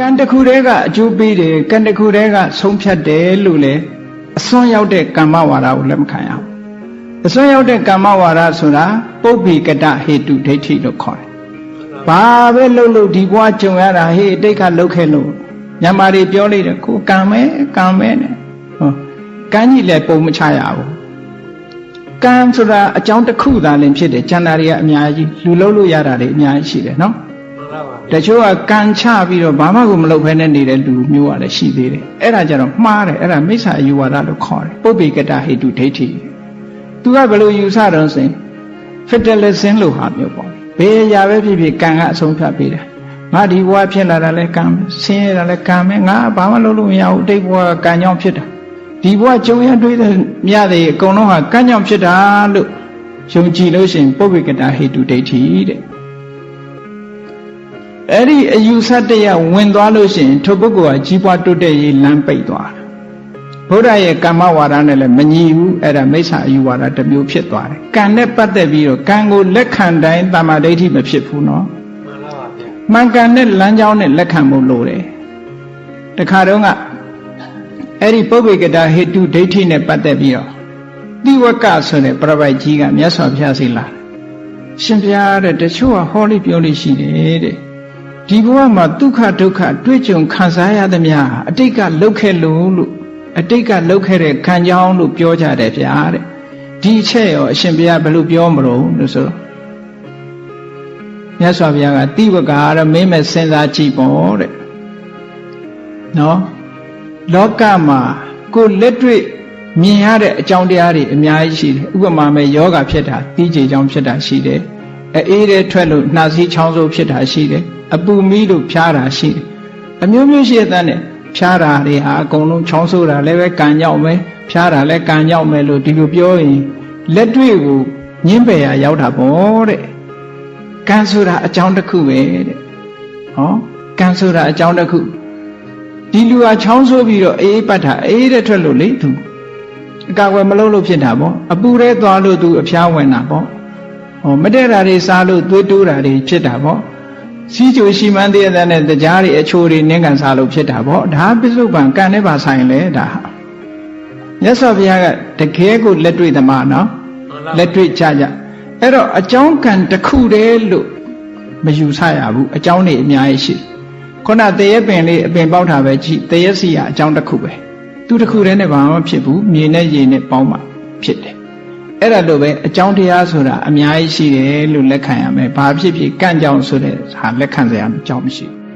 ကံတစ်ခုတည်းကအကျိုးပေးတယ်ကံတစ်ခုတည်းကဆုံးဖြတ်တယ်လို့လေအစွန်းရောက်တဲ့ကမ္မဝါဒကိုလက်မခံရဘူးအစွန်းရောက်တဲ့ကမ္မဝါဒဆိုတာပုပ္ပိကတဟေတုဒိဋ္ဌိလို့ခေါ်တယ်ဘာပဲလှုပ်လို့ဒီဘဝကြုံရတာဟေ့အတိတ်ကလှုပ်ခဲ့လို့ညမာတွေပြောလိုက်တယ်ကိုကံမဲကံမဲနဲ့ဟောကံကြီးလည်းပုံမချရဘူးကံဆိုတာအကြောင်းတစ်ခုသာလင်ဖြစ်တယ်ကျန်တာတွေကအများကြီးလူလှုပ်လို့ရတာတွေအများကြီးရှိတယ်နော်မှန်ပါပါ တချို့ကကံချပြီးတော့ဘာမှကိုမလုပ်ဘဲနဲ့နေတဲ့လူမျိုးကလည်းရှိသေးတယ်အဲ့ဒါကြတော့မှားတယ်အဲ့ဒါမိစ္ဆာအယူဝါဒလို့ခေါ်တယ်ပုပ္ပိကတဟိတုဒိဋ္ဌိသူကဘယ်လိုယူဆတော့ဆိုရင် fatalism လို့ဟာမျိုးပေါ့ဘယ်အရာပဲဖြစ်ဖြစ်ကံကအဆုံးဖြတ်ပေးတယ်ငါဒီဘဝဖြစ်လာတာလဲကံပဲဆင်းရဲတာလဲကံပဲငါဘာမှလုပ်လို့မရဘူးအတိတ်ဘဝကကံကြောင့်ဖြစ်တာဒီဘဝကြုံရတွေ့တဲ့မြတ်တွေအကုန်လုံးဟာကံကြောင့်ဖြစ်တာလို့ယုံကြည်လို့ရှိရင်ပုပ္ပိကတဟိတုဒိဋ္ဌိတဲ့ အဲ့ဒီအယူဆတရားဝင်သွားလို့ရှိရင်ထိုပုဂ္ဂိုလ်ကကြီးပွားတိုးတက်ရေးလမ်းပိတ်သွားတယ်ဘုရားရဲ့ကမ္မဝါဒနဲ့လည်းမညီဘူးအဲ့ဒါမိစ္ဆာအယူဝါဒတစ်မျိုးဖြစ်သွားတယ်ကံနဲ့ပတ်သက်ပြီးတော့ကံကိုလက်ခံတိုင်းတမာဒိဋ္ဌိမဖြစ်ဘူးနော်မှန်ပါပါဗျာမှန်ကန်တဲ့လမ်းကြောင်းနဲ့လက်ခံဖို့လိုတယ်တခါတော့ကအဲ့ဒီပုဗ္ဗေကတာဟေတုဒိဋ္ဌိနဲ့ပတ်သက်ပြီးတော့တိဝကဆိုတဲ့ပြပိုက်ကြီးကမြတ်စွာဘုရားစီလာတယ်ရှင်ဘုရားတဲ့တချို့ကဟောလိပြောလိရှိတယ်တဲ့ ဒီဘဝမှာဒုက္ခဒုက္ခတွေ့ကြုံခံစားရသမျှဟာအတိတ်ကလှုပ်ခဲ့လို့လို့အတိတ်ကလှုပ်ခဲ့တဲ့ခံကြောင်းလို့ပြောကြတယ်ဗျာတဲ့ဒီအချက်ရောအရှင်ဘုရားဘယ်လိုပြောမလို့လို့ဆိုတော့မြတ်စွာဘုရားကတိဝကကတော့မင်းမဲ့စဉ်းစားကြည့်ပေါ့တဲ့နော်လောကမှာကိုယ်လက်တွေ့မြင်ရတဲ့အကြောင်းတရားတွေအများကြီးရှိတယ်ဥပမာမဲ့ယောဂဖြစ်တာတီးကြေကြောင့်ဖြစ်တာရှိတယ် အေးတဲ့ထွက်လို့နှာစီးချောင်းဆိုးဖြစ်တာရှိတယ်အပူမီးလို့ဖြားတာရှိတယ်အမျိုးမျိုးရှိတဲ့နဲ့ဖြားတာတွေဟာအကုန်လုံးချောင်းဆိုးတာလည်းပဲကံကြောက်မယ်ဖြားတာလည်းကံကြောက်မယ်လို့ဒီလိုပြောရင်လက်တွေ့ကိုညင်းပယ်ရရောက်တာပေါ့တဲ့ကံဆိုတာအကြောင်းတစ်ခုပဲတဲ့ဟောကံဆိုတာအကြောင်းတစ်ခုဒီလူဟာချောင်းဆိုးပြီးတော့အေးပတ်တာအေးတဲ့ထွက်လို့လေသူအကာအကွယ်မလုပ်လို့ဖြစ်တာပေါ့အပူထဲသွားလို့သူအဖျားဝင်တာပေါ့ ဟောမတည့်တာတွေစားလို့သွေးတိုးတာတွေဖြစ်တာပေါ့စီးကြိုရှိမှန်းတည့်တဲ့နဲ့တရားတွေအချိုးတွေနင်းကန်စားလို့ဖြစ်တာပေါ့ဒါပစ္စုပန်ကံနဲ့ပါဆိုင်လဲဒါဟာမြတ်စွာဘုရားကတကယ်ကိုလက်တွေ့သမားနော်မှန်ပါလက်တွေ့ကြကြအဲ့တော့အကြောင်းကံတစ်ခုတည်းလို့မယူဆရဘူးအကြောင်းတွေအများကြီးရှိခုနတရက်ပင်လေးအပင်ပေါက်တာပဲကြည့်တရက်စီကအကြောင်းတစ်ခုပဲသူတစ်ခုတည်းနဲ့ဘာမှမဖြစ်ဘူးမြေနဲ့ရေနဲ့ပေါင်းမှဖြစ်တယ် အဲ့ဒါလိုပဲအကြောင်းတရားဆိုတာအများကြီးရှိတယ်လို့လက်ခံရမယ်။ဘာဖြစ်ဖြစ်ကန့်ကြောင်ဆိုတဲ့ဟာလက်ခံစရာအကြောင်းမရှိဘူး